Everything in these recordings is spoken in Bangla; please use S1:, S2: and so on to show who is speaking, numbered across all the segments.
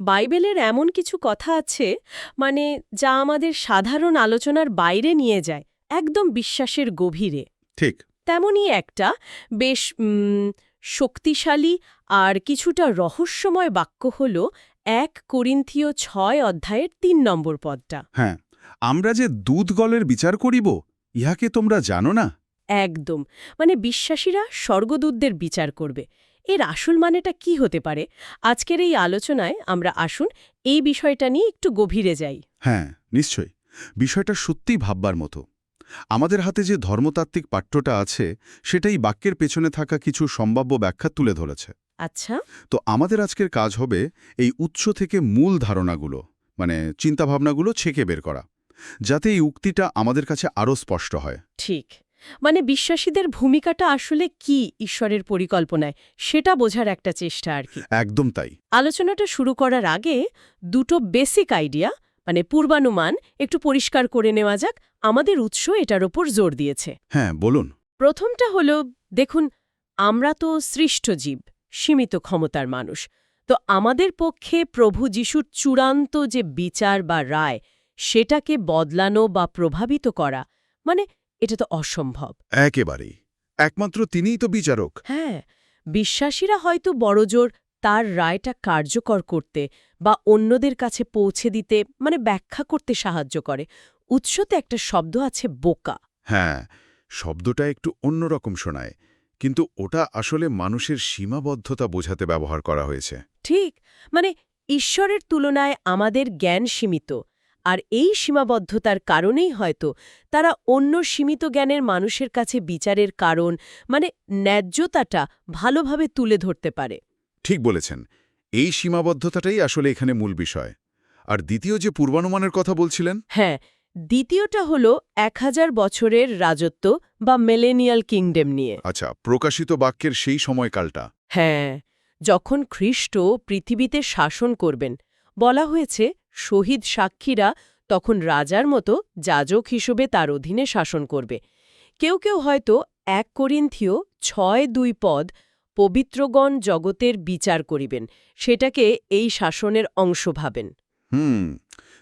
S1: বাইবেলের এমন কিছু কথা আছে মানে যা আমাদের সাধারণ আলোচনার বাইরে নিয়ে যায় একদম বিশ্বাসের গভীরে।
S2: ঠিক।
S1: তেমনই একটা বেশ শক্তিশালী আর কিছুটা রহস্যময় বাক্য হল এক করিন্থীয় ছয় অধ্যায়ের তিন নম্বর পদটা।
S2: হ্যাঁ আমরা যে দুধ গলের বিচার করিব ইহাকে তোমরা জানো না?
S1: একদম। মানে বিশ্বাসীরা স্বর্গদূতদের বিচার করবে। এর আসল মানেটা কি হতে পারে? আজকের এই আলোচনায় আমরা আসুন এই বিষয়টা নিয়ে একটু গভীরে যাই।
S2: হ্যাঁ নিশ্চয়ই। বিষয়টা সত্যিই ভাববার মতো। আমাদের হাতে যে ধর্মতাত্ত্বিক পাঠ্যটা আছে সেটাই বাক্যের পেছনে থাকা কিছু সম্ভাব্য ব্যাখ্যা তুলে ধরেছে।
S1: আচ্ছা।
S2: তো আমাদের আজকের কাজ হবে এই উৎস থেকে মূল ধারণাগুলো মানে চিন্তাভাবনাগুলো ছেকে বের করা যাতে এই উক্তিটা আমাদের কাছে আরও স্পষ্ট হয়।
S1: ঠিক। মানে বিশ্বাসীদের ভূমিকাটা আসলে কি ঈশ্বরের পরিকল্পনায় সেটা বোঝার একটা চেষ্টা আর কি।
S2: একদম তাই।
S1: আলোচনাটা শুরু করার আগে দুটো বেসিক আইডিয়া মানে পূর্বানুমান একটু পরিষ্কার করে নেওয়া যাক আমাদের উৎস এটার ওপর জোর দিয়েছে।
S2: হ্যাঁ বলুন।
S1: প্রথমটা হল দেখুন আমরা তো সৃষ্ট জীব সীমিত ক্ষমতার মানুষ। তো আমাদের পক্ষে প্রভু যিশুর চূড়ান্ত যে বিচার বা রায় সেটাকে বদলানো বা প্রভাবিত করা মানে এটা তো অসম্ভব।
S2: একেবারেই। একমাত্র তিনিই তো বিচারক।
S1: হ্যাঁ বিশ্বাসীরা হয়তো বড়জোর তার রায়টা কার্যকর করতে বা অন্যদের কাছে পৌঁছে দিতে মানে ব্যাখ্যা করতে সাহায্য করে। উৎসতে একটা শব্দ আছে বোকা।
S2: হ্যাঁ শব্দটা একটু অন্যরকম শোনায় কিন্তু ওটা আসলে মানুষের সীমাবদ্ধতা বোঝাতে ব্যবহার করা হয়েছে।
S1: ঠিক মানে ঈশ্বরের তুলনায় আমাদের জ্ঞান সীমিত। আর এই সীমাবদ্ধতার কারণেই হয়তো তারা অন্য সীমিত জ্ঞানের মানুষের কাছে বিচারের কারণ মানে ন্যায্যতাটা ভালোভাবে তুলে ধরতে পারে।
S2: ঠিক বলেছেন। এই সীমাবদ্ধতাটাই আসলে এখানে মূল বিষয়। আর দ্বিতীয় যে পূর্বানুমানের কথা বলছিলেন?
S1: হ্যাঁ দ্বিতীয়টা হল এক হাজার বছরের রাজত্ব বা মেলেনিয়াল কিংডম নিয়ে।
S2: আচ্ছা প্রকাশিত বাক্যের সেই সময়কালটা।
S1: হ্যাঁ যখন খ্রিস্ট পৃথিবীতে শাসন করবেন বলা হয়েছে শহীদ সাক্ষীরা তখন রাজার মতো যাজক হিসেবে তার অধীনে শাসন করবে। কেউ কেউ হয়তো এক করিন্থীয় ছয় দুই পদ পবিত্রগণ জগতের বিচার করিবেন সেটাকে এই শাসনের অংশ ভাবেন।
S2: হুম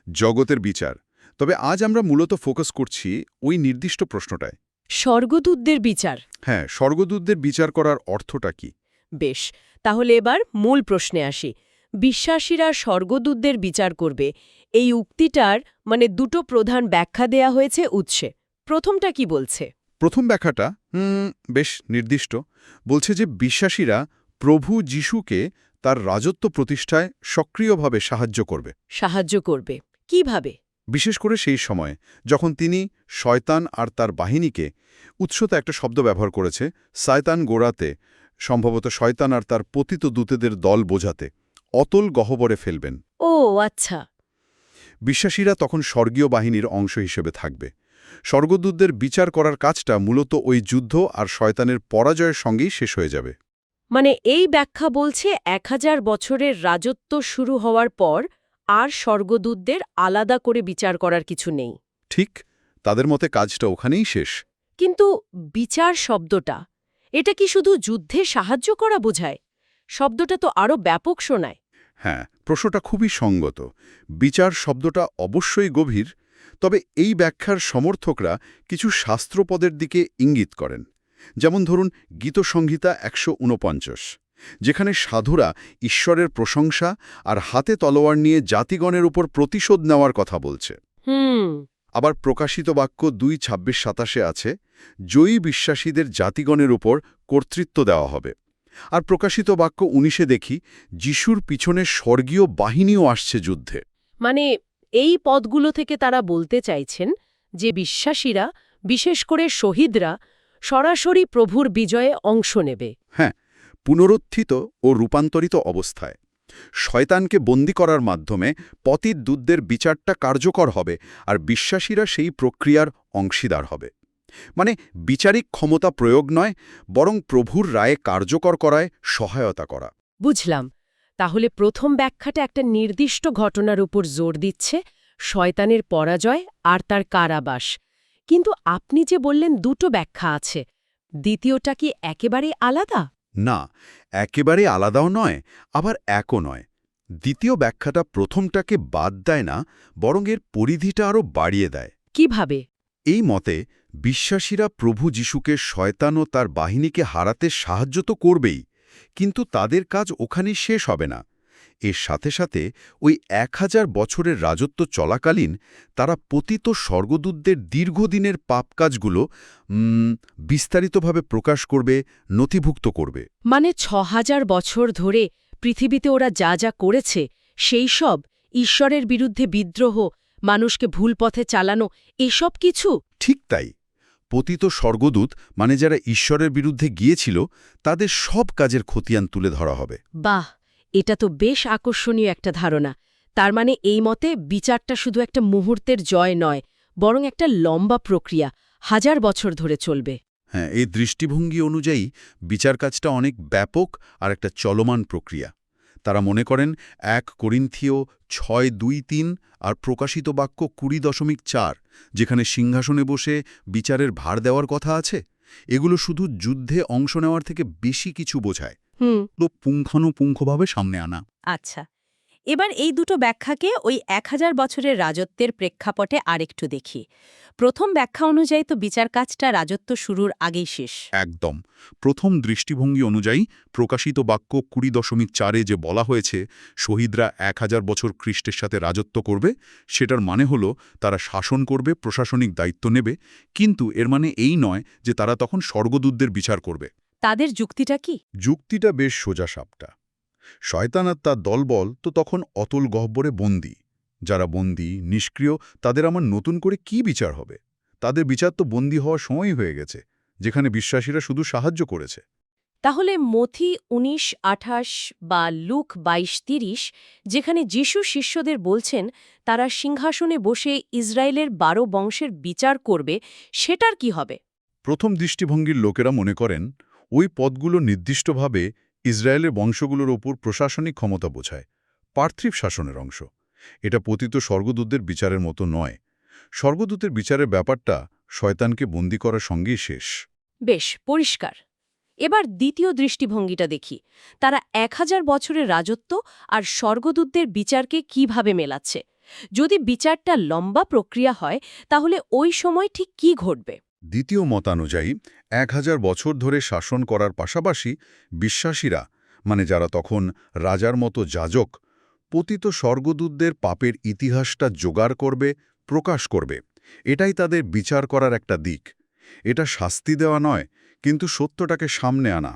S2: জগতের বিচার। তবে আজ আমরা মূলত ফোকাস করছি ওই নির্দিষ্ট প্রশ্নটায়।
S1: স্বর্গদূতদের বিচার।
S2: হ্যাঁ স্বর্গদূতদের বিচার করার অর্থটা কি?
S1: বেশ তাহলে এবার মূল প্রশ্নে আসি। বিশ্বাসীরা স্বর্গদূতদের বিচার করবে। এই উক্তিটার মানে দুটো প্রধান ব্যাখ্যা দেয়া হয়েছে উৎসে। প্রথমটা কি বলছে?
S2: প্রথম ব্যাখ্যাটা হুম, বেশ নির্দিষ্ট। বলছে যে বিশ্বাসীরা প্রভু যিশুকে তার রাজত্ব প্রতিষ্ঠায় সক্রিয়ভাবে সাহায্য করবে।
S1: সাহায্য করবে। কীভাবে?
S2: বিশেষ করে সেই সময় যখন তিনি শয়তান আর তার বাহিনীকে উৎসতে একটা শব্দ ব্যবহার করেছে সায়তান গোড়াতে সম্ভবত শয়তান আর তার পতিত দূতেদের দল বোঝাতে। অতল গহ্বরে ফেলবেন।
S1: ও আচ্ছা।
S2: বিশ্বাসীরা তখন স্বর্গীয় বাহিনীর অংশ হিসেবে থাকবে। স্বর্গদূতদের বিচার করার কাজটা মূলত ওই যুদ্ধ আর শয়তানের পরাজয়ের সঙ্গেই শেষ হয়ে যাবে।
S1: মানে এই ব্যাখ্যা বলছে এক হাজার বছরের রাজত্ব শুরু হওয়ার পর আর স্বর্গদূতদের আলাদা করে বিচার করার কিছু নেই।
S2: ঠিক তাদের মতে কাজটা ওখানেই শেষ।
S1: কিন্তু বিচার শব্দটা এটা কি শুধু যুদ্ধে সাহায্য করা বোঝায়? শব্দটা তো আরও ব্যাপক শোনায়।
S2: হ্যাঁ প্রশ্নটা খুবই সঙ্গত। বিচার শব্দটা অবশ্যই গভীর তবে এই ব্যাখ্যার সমর্থকরা কিছু শাস্ত্রপদের দিকে ইঙ্গিত করেন। যেমন ধরুন গীতসংহিতা একশো উনপঞ্চাশ যেখানে সাধুরা ঈশ্বরের প্রশংসা আর হাতে তলোয়ার নিয়ে জাতিগণের উপর প্রতিশোধ নেওয়ার কথা বলছে। আবার প্রকাশিত বাক্য দুই ছাব্বিশ সাতাশে আছে জয়ী বিশ্বাসীদের জাতিগণের উপর কর্তৃত্ব দেওয়া হবে। আর প্রকাশিত বাক্য উনিশে দেখি যিশুর পিছনে স্বর্গীয় বাহিনীও আসছে যুদ্ধে।
S1: মানে এই পদগুলো থেকে তারা বলতে চাইছেন যে বিশ্বাসীরা বিশেষ করে শহীদরা সরাসরি প্রভুর বিজয়ে অংশ নেবে।
S2: হ্যাঁ পুনরুত্থিত ও রূপান্তরিত অবস্থায়। শয়তানকে বন্দি করার মাধ্যমে পতিত দুধদের বিচারটা কার্যকর হবে আর বিশ্বাসীরা সেই প্রক্রিয়ার অংশীদার হবে। মানে বিচারিক ক্ষমতা প্রয়োগ নয় বরং প্রভুর রায়ে কার্যকর করায় সহায়তা করা।
S1: বুঝলাম। তাহলে প্রথম ব্যাখ্যাটা একটা নির্দিষ্ট ঘটনার উপর জোর দিচ্ছে শয়তানের পরাজয় আর তার কারাবাস। কিন্তু আপনি যে বললেন দুটো ব্যাখ্যা আছে দ্বিতীয়টা কি একেবারে আলাদা?
S2: না একেবারে আলাদাও নয় আবার একও নয়। দ্বিতীয় ব্যাখ্যাটা প্রথমটাকে বাদ দেয় না বরং এর পরিধিটা আরও বাড়িয়ে দেয়।
S3: কীভাবে?
S2: এই মতে বিশ্বাসীরা প্রভু যিশুকে শয়তান ও তার বাহিনীকে হারাতে সাহায্য তো করবেই কিন্তু তাদের কাজ ওখানেই শেষ হবে না। এর সাথে সাথে ওই এক হাজার বছরের রাজত্ব চলাকালীন তারা পতিত স্বর্গদূতদের দীর্ঘদিনের পাপ কাজগুলো বিস্তারিতভাবে প্রকাশ করবে নথিভুক্ত করবে।
S3: মানে ছ হাজার বছর ধরে পৃথিবীতে ওরা যা যা করেছে সেই সব ঈশ্বরের বিরুদ্ধে বিদ্রোহ মানুষকে ভুল পথে চালানো এসব কিছু?
S2: ঠিক তাই। পতিত স্বর্গদূত মানে যারা ঈশ্বরের বিরুদ্ধে গিয়েছিল তাদের সব কাজের খতিয়ান তুলে ধরা হবে।
S3: বাহ! এটা তো বেশ আকর্ষণীয় একটা ধারণা। তার মানে এই মতে বিচারটা শুধু একটা মুহূর্তের জয় নয় বরং একটা লম্বা প্রক্রিয়া হাজার বছর ধরে চলবে।
S2: হ্যাঁ এই দৃষ্টিভঙ্গি অনুযায়ী বিচার কাজটা অনেক ব্যাপক আর একটা চলমান প্রক্রিয়া। তারা মনে করেন এক করিন্থীয় ছয় দুই তিন আর প্রকাশিত বাক্য কুড়ি দশমিক চার যেখানে সিংহাসনে বসে বিচারের ভার দেওয়ার কথা আছে? এগুলো শুধু যুদ্ধে অংশ নেওয়ার থেকে বেশি কিছু বোঝায়। পুঙ্খানুপুঙ্খভাবে সামনে আনা।
S1: আচ্ছা। এবার এই দুটো ব্যাখ্যাকে ওই এক হাজার বছরের রাজত্বের প্রেক্ষাপটে আরেকটু দেখি। প্রথম ব্যাখ্যা অনুযায়ী তো বিচার কাজটা রাজত্ব শুরুর আগেই শেষ।
S2: একদম। প্রথম দৃষ্টিভঙ্গি অনুযায়ী প্রকাশিত বাক্য কুড়ি দশমিক চারে যে বলা হয়েছে শহীদরা এক হাজার বছর খ্রিস্টের সাথে রাজত্ব করবে সেটার মানে হলো তারা শাসন করবে প্রশাসনিক দায়িত্ব নেবে কিন্তু এর মানে এই নয় যে তারা তখন স্বর্গদূতদের বিচার করবে।
S1: তাদের যুক্তিটা কি?
S2: যুক্তিটা বেশ সোজা সাপটা শয়তান আর তার দলবল তো তখন অতল গহ্বরে বন্দী। যারা বন্দী নিষ্ক্রিয় তাদের আমার নতুন করে কি বিচার হবে? তাদের বিচার তো বন্দী হওয়ার সময়ই হয়ে গেছে যেখানে বিশ্বাসীরা শুধু সাহায্য করেছে।
S1: তাহলে মথি উনিশ আঠাশ বা লুক বাইশ তিরিশ যেখানে যিশু শিষ্যদের বলছেন তারা সিংহাসনে বসে ইসরায়েলের বারো বংশের বিচার করবে সেটার কি হবে?
S2: প্রথম দৃষ্টিভঙ্গির লোকেরা মনে করেন ওই পদগুলো নির্দিষ্টভাবে ইসরায়েলের বংশগুলোর ওপর প্রশাসনিক ক্ষমতা বোঝায় পার্থিব শাসনের অংশ। এটা পতিত স্বর্গদূতদের বিচারের মতো নয়। স্বর্গদূতের বিচারের ব্যাপারটা শয়তানকে বন্দী করার সঙ্গেই শেষ।
S1: বেশ পরিষ্কার। এবার দ্বিতীয় দৃষ্টিভঙ্গিটা দেখি। তারা এক হাজার বছরের রাজত্ব আর স্বর্গদূতদের বিচারকে কীভাবে মেলাচ্ছে? যদি বিচারটা লম্বা প্রক্রিয়া হয় তাহলে ওই সময় ঠিক কি ঘটবে?
S2: দ্বিতীয় মতানুযায়ী এক হাজার বছর ধরে শাসন করার পাশাপাশি বিশ্বাসীরা মানে যারা তখন রাজার মতো যাজক, পতিত স্বর্গদূতদের পাপের ইতিহাসটা জোগাড় করবে, প্রকাশ করবে। এটাই তাদের বিচার করার একটা দিক। এটা শাস্তি দেওয়া নয়, কিন্তু সত্যটাকে সামনে আনা।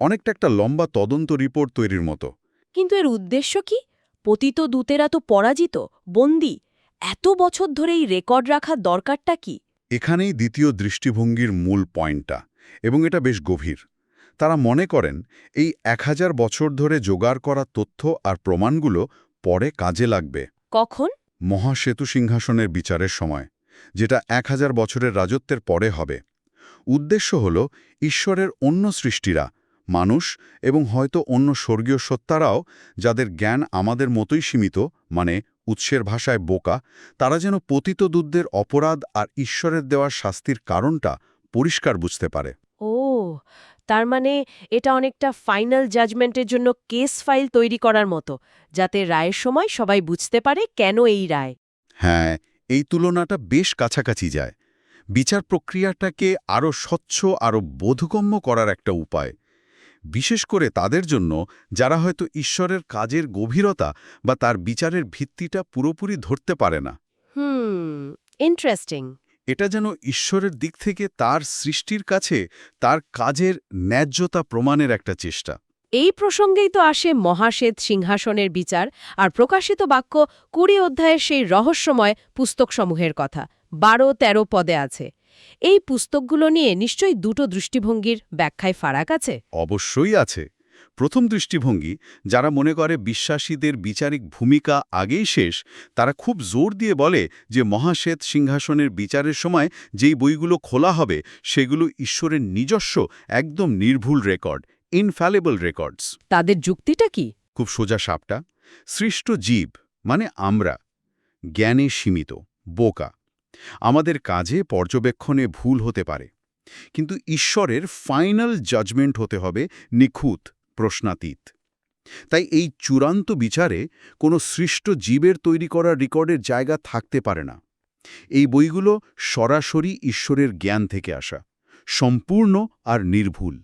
S2: অনেকটা একটা লম্বা তদন্ত রিপোর্ট তৈরির মতো।
S1: কিন্তু এর উদ্দেশ্য কি? পতিত দূতেরা তো পরাজিত, বন্দি। এত বছর ধরে এই রেকর্ড রাখার দরকারটা কি?
S2: এখানেই দ্বিতীয় দৃষ্টিভঙ্গির মূল পয়েন্টটা এবং এটা বেশ গভীর। তারা মনে করেন এই এক হাজার বছর ধরে জোগাড় করা তথ্য আর প্রমাণগুলো পরে কাজে লাগবে।
S1: কখন?
S2: মহাসেতু সিংহাসনের বিচারের সময় যেটা এক হাজার বছরের রাজত্বের পরে হবে। উদ্দেশ্য হল ঈশ্বরের অন্য সৃষ্টিরা মানুষ এবং হয়তো অন্য স্বর্গীয় সত্তারাও যাদের জ্ঞান আমাদের মতোই সীমিত মানে উৎসের ভাষায় বোকা তারা যেন পতিত দুধদের অপরাধ আর ঈশ্বরের দেওয়া শাস্তির কারণটা পরিষ্কার বুঝতে পারে।
S1: ও তার মানে এটা অনেকটা ফাইনাল জাজমেন্টের জন্য কেস ফাইল তৈরি করার মতো যাতে রায়ের সময় সবাই বুঝতে পারে কেন এই রায়।
S2: হ্যাঁ এই তুলনাটা বেশ কাছাকাছি যায়। বিচার প্রক্রিয়াটাকে আরও স্বচ্ছ আরও বোধগম্য করার একটা উপায়। বিশেষ করে তাদের জন্য যারা হয়তো ঈশ্বরের কাজের গভীরতা বা তার বিচারের ভিত্তিটা পুরোপুরি ধরতে পারে না।
S1: হুম ইন্টারেস্টিং
S2: এটা যেন ঈশ্বরের দিক থেকে তার সৃষ্টির কাছে তার কাজের ন্যায্যতা প্রমাণের একটা চেষ্টা।
S3: এই প্রসঙ্গেই তো আসে মহাশ্বেত সিংহাসনের বিচার আর প্রকাশিত বাক্য কুড়ি অধ্যায়ের সেই রহস্যময় পুস্তকসমূহের কথা। বারো তেরো পদে আছে। এই পুস্তকগুলো নিয়ে নিশ্চয়ই দুটো দৃষ্টিভঙ্গির ব্যাখ্যায় ফারাক আছে?
S2: অবশ্যই আছে। প্রথম দৃষ্টিভঙ্গি যারা মনে করে বিশ্বাসীদের বিচারিক ভূমিকা আগেই শেষ তারা খুব জোর দিয়ে বলে যে মহাশ্বেত সিংহাসনের বিচারের সময় যেই বইগুলো খোলা হবে সেগুলো ঈশ্বরের নিজস্ব একদম নির্ভুল রেকর্ড ইনফ্যালেবল রেকর্ডস
S3: তাদের যুক্তিটা কি?
S2: খুব সোজা সাপটা। সৃষ্ট জীব মানে আমরা। জ্ঞানে সীমিত বোকা। আমাদের কাজে পর্যবেক্ষণে ভুল হতে পারে। কিন্তু ঈশ্বরের ফাইনাল জাজমেন্ট হতে হবে নিখুঁত, প্রশ্নাতীত। তাই এই চূড়ান্ত বিচারে কোনো সৃষ্ট জীবের তৈরি করা রেকর্ডের জায়গা থাকতে পারে না। এই বইগুলো সরাসরি ঈশ্বরের জ্ঞান থেকে আসা, সম্পূর্ণ আর নির্ভুল।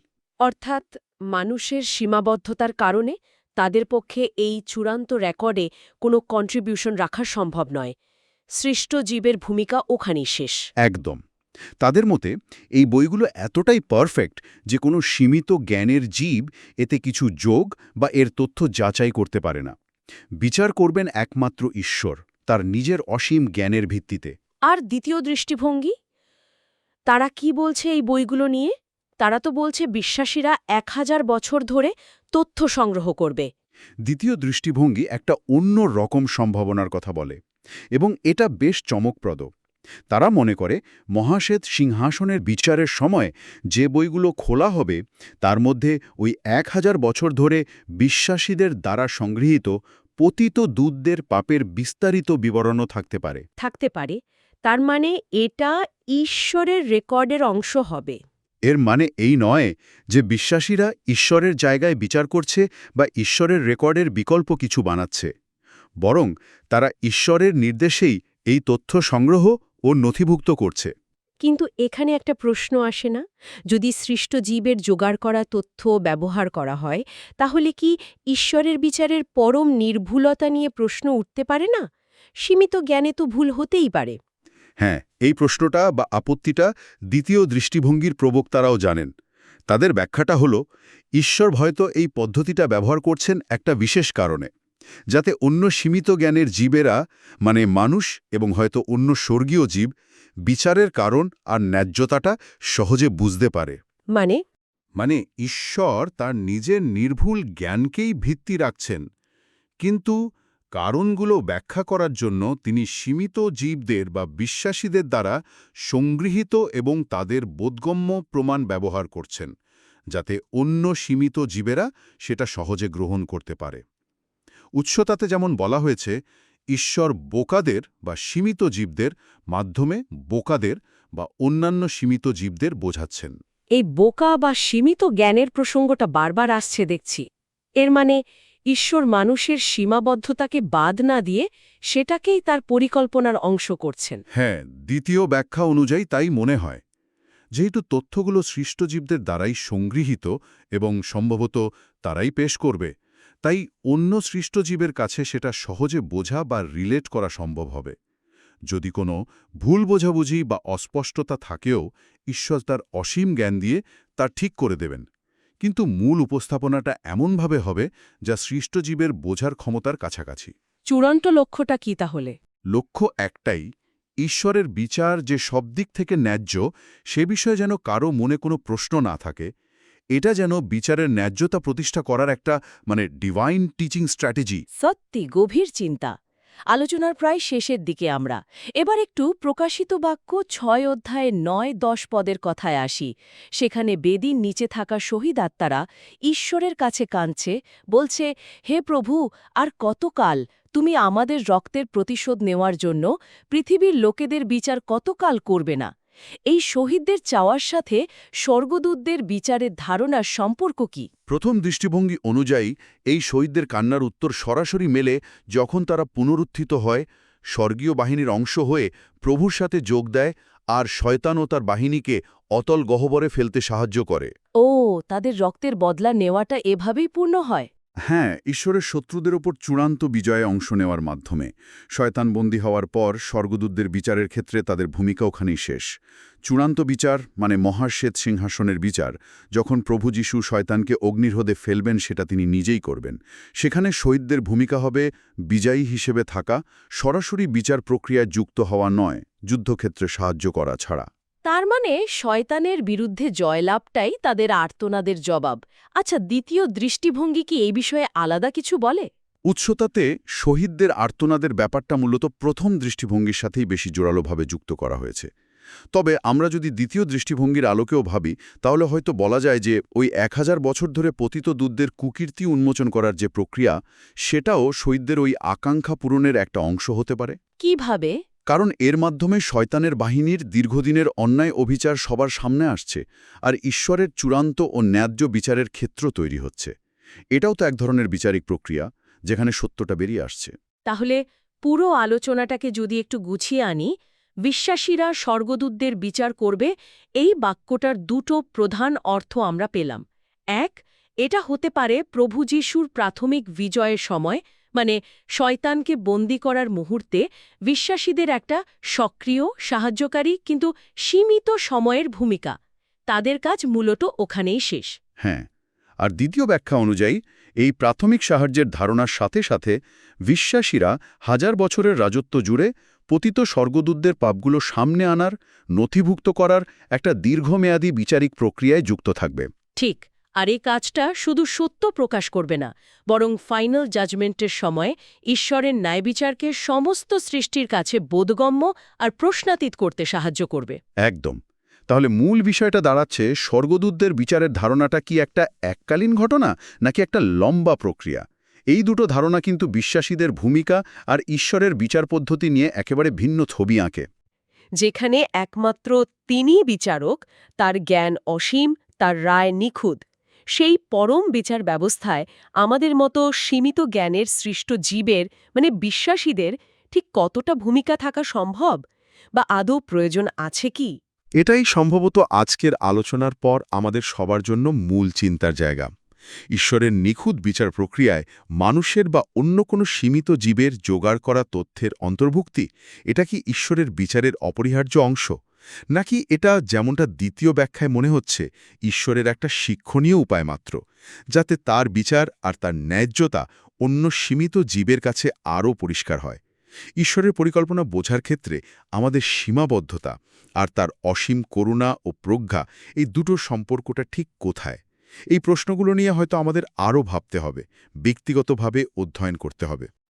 S1: অর্থাৎ মানুষের সীমাবদ্ধতার কারণে তাদের পক্ষে এই চূড়ান্ত রেকর্ডে কোনো কন্ট্রিবিউশন রাখা সম্ভব নয়। সৃষ্ট জীবের ভূমিকা ওখানেই শেষ।
S2: একদম। তাদের মতে এই বইগুলো এতটাই পারফেক্ট যে কোনো সীমিত জ্ঞানের জীব এতে কিছু যোগ বা এর তথ্য যাচাই করতে পারে না। বিচার করবেন একমাত্র ঈশ্বর তার নিজের অসীম জ্ঞানের ভিত্তিতে।
S1: আর দ্বিতীয় দৃষ্টিভঙ্গি? তারা কি বলছে এই বইগুলো নিয়ে? তারা তো বলছে বিশ্বাসীরা এক হাজার বছর ধরে তথ্য সংগ্রহ করবে।
S2: দ্বিতীয় দৃষ্টিভঙ্গি একটা অন্য রকম সম্ভাবনার কথা বলে। এবং এটা বেশ চমকপ্রদ। তারা মনে করে মহাশ্বেত সিংহাসনের বিচারের সময় যে বইগুলো খোলা হবে তার মধ্যে ওই এক হাজার বছর ধরে বিশ্বাসীদের দ্বারা সংগৃহীত পতিত দুধদের পাপের বিস্তারিত বিবরণও থাকতে পারে।
S1: থাকতে পারে। তার মানে এটা ঈশ্বরের রেকর্ডের অংশ হবে।
S2: এর মানে এই নয় যে বিশ্বাসীরা ঈশ্বরের জায়গায় বিচার করছে বা ঈশ্বরের রেকর্ডের বিকল্প কিছু বানাচ্ছে। বরং তারা ঈশ্বরের নির্দেশেই এই তথ্য সংগ্রহ ও নথিভুক্ত করছে।
S1: কিন্তু এখানে একটা প্রশ্ন আসে না। যদি সৃষ্ট জীবের জোগাড় করা তথ্য ব্যবহার করা হয় তাহলে কি ঈশ্বরের বিচারের পরম নির্ভুলতা নিয়ে প্রশ্ন উঠতে পারে না? সীমিত জ্ঞানে তো ভুল হতেই পারে।
S2: হ্যাঁ এই প্রশ্নটা বা আপত্তিটা দ্বিতীয় দৃষ্টিভঙ্গির প্রবক্তারাও জানেন। তাদের ব্যাখ্যাটা হল ঈশ্বর হয়তো এই পদ্ধতিটা ব্যবহার করছেন একটা বিশেষ কারণে। যাতে অন্য সীমিত জ্ঞানের জীবেরা মানে মানুষ এবং হয়তো অন্য স্বর্গীয় জীব বিচারের কারণ আর ন্যায্যতাটা সহজে বুঝতে পারে।
S1: মানে?
S2: মানে ঈশ্বর তার নিজের নির্ভুল জ্ঞানকেই ভিত্তি রাখছেন। কিন্তু কারণগুলো ব্যাখ্যা করার জন্য তিনি সীমিত জীবদের বা বিশ্বাসীদের দ্বারা সংগৃহীত এবং তাদের বোধগম্য প্রমাণ ব্যবহার করছেন যাতে অন্য সীমিত জীবেরা সেটা সহজে গ্রহণ করতে পারে। উৎসতাতে যেমন বলা হয়েছে ঈশ্বর বোকাদের বা সীমিত জীবদের মাধ্যমে বোকাদের বা অন্যান্য সীমিত জীবদের বোঝাচ্ছেন।
S1: এই বোকা বা সীমিত জ্ঞানের প্রসঙ্গটা বারবার আসছে দেখছি। এর মানে ঈশ্বর মানুষের সীমাবদ্ধতাকে বাদ না দিয়ে সেটাকেই তার পরিকল্পনার অংশ করছেন।
S2: হ্যাঁ দ্বিতীয় ব্যাখ্যা অনুযায়ী তাই মনে হয়। যেহেতু তথ্যগুলো সৃষ্টজীবদের দ্বারাই সংগৃহীত এবং সম্ভবত তারাই পেশ করবে তাই অন্য সৃষ্টজীবের কাছে সেটা সহজে বোঝা বা রিলেট করা সম্ভব হবে। যদি কোনো ভুল বোঝাবুঝি বা অস্পষ্টতা থাকেও ঈশ্বর তার অসীম জ্ঞান দিয়ে তা ঠিক করে দেবেন। কিন্তু মূল উপস্থাপনাটা এমনভাবে হবে যা সৃষ্টজীবের বোঝার ক্ষমতার কাছাকাছি।
S1: চূড়ান্ত লক্ষ্যটা কি তাহলে?
S2: লক্ষ্য একটাই ঈশ্বরের বিচার যে সব দিক থেকে ন্যায্য সে বিষয়ে যেন কারও মনে কোনো প্রশ্ন না থাকে এটা যেন বিচারের ন্যায্যতা প্রতিষ্ঠা করার একটা মানে ডিভাইন টিচিং স্ট্র্যাটেজি
S1: সত্যি গভীর চিন্তা। আলোচনার প্রায় শেষের দিকে আমরা। এবার একটু প্রকাশিত বাক্য ছয় অধ্যায়ে নয় দশ পদের কথায় আসি। সেখানে বেদির নিচে থাকা শহীদ আত্মারা ঈশ্বরের কাছে কাঁদছে, বলছে, হে প্রভু, আর কতকাল তুমি আমাদের রক্তের প্রতিশোধ নেওয়ার জন্য পৃথিবীর লোকেদের বিচার কতকাল করবে না? এই শহীদদের চাওয়ার সাথে স্বর্গদূতদের বিচারের ধারণার সম্পর্ক কি?
S2: প্রথম দৃষ্টিভঙ্গি অনুযায়ী এই শহীদদের কান্নার উত্তর সরাসরি মেলে যখন তারা পুনরুত্থিত হয় স্বর্গীয় বাহিনীর অংশ হয়ে প্রভুর সাথে যোগ দেয় আর শয়তান ও তার বাহিনীকে অতল গহ্বরে ফেলতে সাহায্য করে।
S1: ও তাদের রক্তের বদলা নেওয়াটা এভাবেই পূর্ণ হয়?
S2: হ্যাঁ ঈশ্বরের শত্রুদের ওপর চূড়ান্ত বিজয়ে অংশ নেওয়ার মাধ্যমে। শয়তান শয়তানবন্দী হওয়ার পর স্বর্গদূতদের বিচারের ক্ষেত্রে তাদের ভূমিকা ওখানেই শেষ। চূড়ান্ত বিচার মানে মহাশ্বেত সিংহাসনের বিচার। যখন প্রভু যীশু শয়তানকে অগ্নিরোধে ফেলবেন, সেটা তিনি নিজেই করবেন। সেখানে শহীদদের ভূমিকা হবে বিজয়ী হিসেবে থাকা, সরাসরি বিচার প্রক্রিয়ায় যুক্ত হওয়া নয়, যুদ্ধক্ষেত্রে সাহায্য করা ছাড়া।
S1: তার মানে শয়তানের বিরুদ্ধে জয়লাভটাই তাদের আর্তনাদের জবাব। আচ্ছা দ্বিতীয় দৃষ্টিভঙ্গি কি এই বিষয়ে আলাদা কিছু বলে?
S2: উৎসতাতে শহীদদের আর্তনাদের ব্যাপারটা মূলত প্রথম দৃষ্টিভঙ্গির সাথেই বেশি জোরালোভাবে যুক্ত করা হয়েছে। তবে আমরা যদি দ্বিতীয় দৃষ্টিভঙ্গির আলোকেও ভাবি তাহলে হয়তো বলা যায় যে ওই এক হাজার বছর ধরে পতিত দুধদের কুকীর্তি উন্মোচন করার যে প্রক্রিয়া সেটাও শহীদদের ওই আকাঙ্ক্ষা পূরণের একটা অংশ হতে পারে।
S1: কীভাবে?
S2: কারণ এর মাধ্যমে শয়তানের বাহিনীর দীর্ঘদিনের অন্যায় অভিচার সবার সামনে আসছে আর ঈশ্বরের চূড়ান্ত ও ন্যায্য বিচারের ক্ষেত্র তৈরি হচ্ছে। এটাও তো এক ধরনের বিচারিক প্রক্রিয়া, যেখানে সত্যটা বেরিয়ে আসছে।
S1: তাহলে পুরো আলোচনাটাকে যদি একটু গুছিয়ে আনি, বিশ্বাসীরা স্বর্গদূতদের বিচার করবে, এই বাক্যটার দুটো প্রধান অর্থ আমরা পেলাম। এক, এটা হতে পারে প্রভু যিশুর প্রাথমিক বিজয়ের সময় মানে শয়তানকে বন্দি করার মুহূর্তে বিশ্বাসীদের একটা সক্রিয় সাহায্যকারী কিন্তু সীমিত সময়ের ভূমিকা। তাদের কাজ মূলত ওখানেই শেষ।
S2: হ্যাঁ আর দ্বিতীয় ব্যাখ্যা অনুযায়ী এই প্রাথমিক সাহায্যের ধারণার সাথে সাথে বিশ্বাসীরা হাজার বছরের রাজত্ব জুড়ে পতিত স্বর্গদূতদের পাপগুলো সামনে আনার নথিভুক্ত করার একটা দীর্ঘমেয়াদী বিচারিক প্রক্রিয়ায় যুক্ত থাকবে।
S1: ঠিক আর এই কাজটা শুধু সত্য প্রকাশ করবে না বরং ফাইনাল জাজমেন্টের সময় ঈশ্বরের ন্যায়বিচারকে সমস্ত সৃষ্টির কাছে বোধগম্য আর প্রশ্নাতীত করতে সাহায্য করবে।
S2: একদম। তাহলে মূল বিষয়টা দাঁড়াচ্ছে স্বর্গদূতদের বিচারের ধারণাটা কি একটা এককালীন ঘটনা নাকি একটা লম্বা প্রক্রিয়া? এই দুটো ধারণা কিন্তু বিশ্বাসীদের ভূমিকা আর ঈশ্বরের বিচার পদ্ধতি নিয়ে একেবারে ভিন্ন ছবি আঁকে।
S1: যেখানে একমাত্র তিনিই বিচারক তার জ্ঞান অসীম তার রায় নিখুঁত। সেই পরম বিচার ব্যবস্থায় আমাদের মতো সীমিত জ্ঞানের সৃষ্ট জীবের মানে বিশ্বাসীদের, ঠিক কতটা ভূমিকা থাকা সম্ভব? বা আদৌ প্রয়োজন আছে কি?
S4: এটাই সম্ভবত আজকের আলোচনার পর আমাদের সবার জন্য মূল চিন্তার জায়গা। ঈশ্বরের নিখুঁত বিচার প্রক্রিয়ায় মানুষের বা অন্য কোনো সীমিত জীবের জোগাড় করা তথ্যের অন্তর্ভুক্তি, এটা কি ঈশ্বরের বিচারের অপরিহার্য অংশ? নাকি এটা যেমনটা দ্বিতীয় ব্যাখ্যায় মনে হচ্ছে, ঈশ্বরের একটা শিক্ষণীয় উপায় মাত্র, যাতে তার বিচার আর তার ন্যায্যতা অন্য সীমিত জীবের কাছে আরও পরিষ্কার হয়। ঈশ্বরের পরিকল্পনা বোঝার ক্ষেত্রে আমাদের সীমাবদ্ধতা আর তার অসীম করুণা ও প্রজ্ঞা এই দুটো সম্পর্কটা ঠিক কোথায়? এই প্রশ্নগুলো নিয়ে হয়তো আমাদের আরও ভাবতে হবে, ব্যক্তিগতভাবে অধ্যয়ন করতে হবে।